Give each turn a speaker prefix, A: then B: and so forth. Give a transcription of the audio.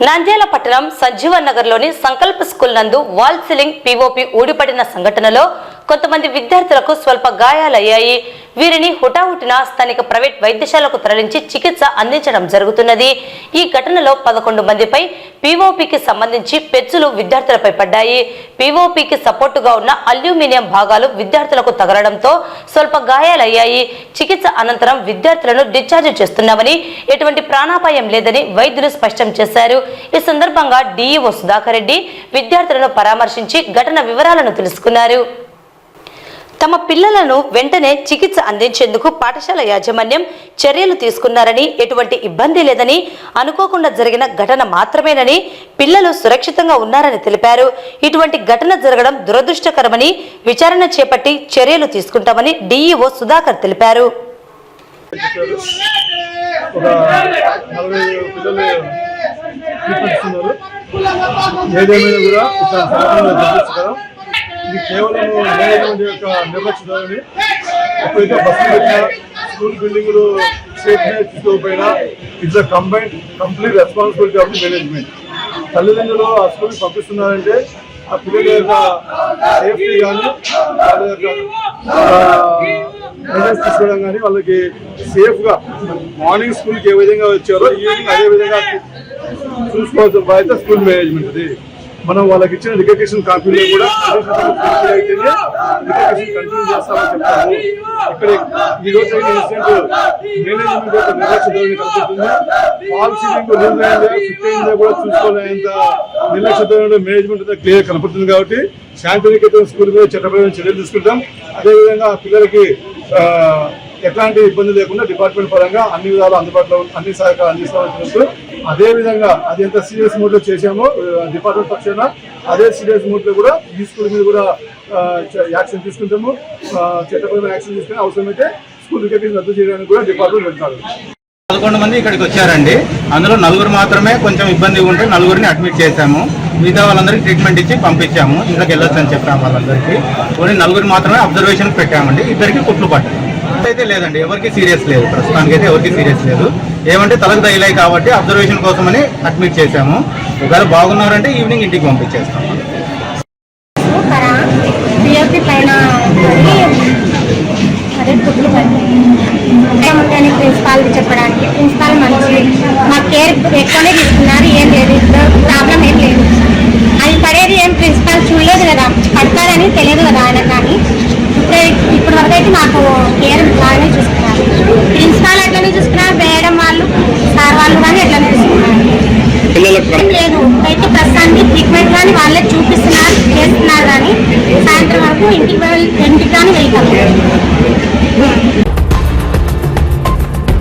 A: నంద్యాల పట్టణం సంజీవన్ నగర్లోని సంకల్ప స్కూల్ నందు వాల్ సీలింగ్ పీఓపీ ఊడిపడిన సంఘటనలో కొంతమంది విద్యార్థులకు స్వల్ప గాయాలయ్యాయి. వీరిని హుటాహుటిన స్థానిక ప్రైవేట్ వైద్యశాలకు తరలించి చికిత్స అందించడం జరుగుతున్నది. ఈ ఘటనలో పదకొండు మందిపై పీఓపీకి సంబంధించి పెచ్చులు విద్యార్థులపై పడ్డాయి. పీఓపీకి సపోర్టుగా ఉన్న అల్యూమినియం భాగాలు విద్యార్థులకు తగలడంతో స్వల్ప గాయాలయ్యాయి. చికిత్స అనంతరం విద్యార్థులను డిశ్చార్జ్ చేస్తున్నామని ఎటువంటి ప్రాణాపాయం లేదని వైద్యులు స్పష్టం చేశారు. ఈ సందర్భంగా డీఈఓ సుధాకర్ రెడ్డి విద్యార్థులను పరామర్శించి ఘటన వివరాలను తెలుసుకున్నారు. తమ పిల్లలను వెంటనే చికిత్స అందించేందుకు పాఠశాల యాజమాన్యం చర్యలు తీసుకున్నారని ఎటువంటి ఇబ్బంది లేదని అనుకోకుండా జరిగిన ఘటన మాత్రమేనని పిల్లలు సురక్షితంగా ఉన్నారని తెలిపారు. ఇటువంటి ఘటన జరగడం దురదృష్టకరమని విచారణ చేపట్టి చర్యలు తీసుకుంటామని డీఈఓ సుధాకర్ తెలిపారు.
B: ఏదేమైనా కూడా ఇది కేవలం మేనేజ్మెంట్ యొక్క నిర్లక్ష్యతని ఎప్పుడైతే బస్సు పెట్టినా స్కూల్ బిల్డింగ్లు సేఫ్గా తీసుకోకపోయినా it's combine complete responsibility of the management. తల్లిదండ్రులు ఆ స్కూల్కి పంపిస్తున్నారంటే ఆ పిల్లల యొక్క సేఫ్టీ కానీ వాళ్ళ యొక్క మెజర్స్ తీసుకోవడం కానీ వాళ్ళకి సేఫ్గా మార్నింగ్ స్కూల్కి ఏ విధంగా వచ్చారో ఈవినింగ్ అదే విధంగా చూసుకోవాల్సిన బాధ్యత స్కూల్ మేనేజ్మెంట్ అది మనం వాళ్ళకి ఇచ్చిన రికగ్నిషన్ కాపీలో కూడా రికగ్నిషన్ కంటిన్యూ చేస్తామని చెప్తాము ఇక్కడ ఈ రోజు అయిన ఇన్సిడెంట్ మేనేజ్మెంట్ యొక్క నిర్లక్ష్య ధోరణి కనపడుతుంది పాలసీ రూల్ ఫిట్ అయిందా కూడా చూసుకోలేనంత నిర్లక్ష్య ధోరణి మేనేజ్మెంట్ క్లియర్ కనపడుతుంది కాబట్టి శాంతినికేతన్ స్కూల్ మీద చట్టపరమైన చర్యలు తీసుకుంటాం. అదేవిధంగా ఆ పిల్లలకి ఆ, ఎట్లాంటి ఇబ్బంది లేకుండా డిపార్ట్మెంట్ పరంగా అన్ని విధాలు అందుబాటులో అన్ని సహకారం అందిస్తామని అదేవిధంగా అదే విధంగా అది ఎంత సీరియస్ మూడ్లో చేశామో డిపార్ట్మెంట్ పక్షాన అదే సీరియస్ మూడ్లో కూడా ఈ స్కూల్ మీద కూడా యాక్షన్ తీసుకుంటాము. చట్టపరమైన యాక్షన్ తీసుకుని అవసరమైతే స్కూల్ వికెట్ రద్దు చేయడానికి కూడా డిపార్ట్మెంట్ వెళ్తారు.
C: పదకొండు మంది ఇక్కడికి వచ్చారండి. అందులో నలుగురు మాత్రమే కొంచెం ఇబ్బంది ఉంటే నలుగురిని అడ్మిట్ చేశాము. మిగతా వాళ్ళందరికీ ట్రీట్మెంట్ ఇచ్చి పంపించాము. ఇంట్లోకి వెళ్ళొచ్చు అని చెప్పాము వాళ్ళందరికీ. ఓన్లీ నలుగురు మాత్రమే అబ్జర్వేషన్ పెట్టామండి. ఇద్దరికి కుట్లు పట్టాము అయితే లేదండి. ఎవరికి సీరియస్ లేదు. ప్రస్తుతానికి అయితే ఎవరికి సీరియస్ లేదు. ఏమంటే తలకు తగిలాయి కాబట్టి అబ్జర్వేషన్ కోసమని అడ్మిట్ చేశాము. ఒకవేళ బాగున్నారంటే ఈవినింగ్ ఇంటికి పంపించేస్తాము
D: సూపరా? എല്ലാവർക്കും എനിക്ക് വേണ്ടിയിട്ടാണ് വെൽക്കം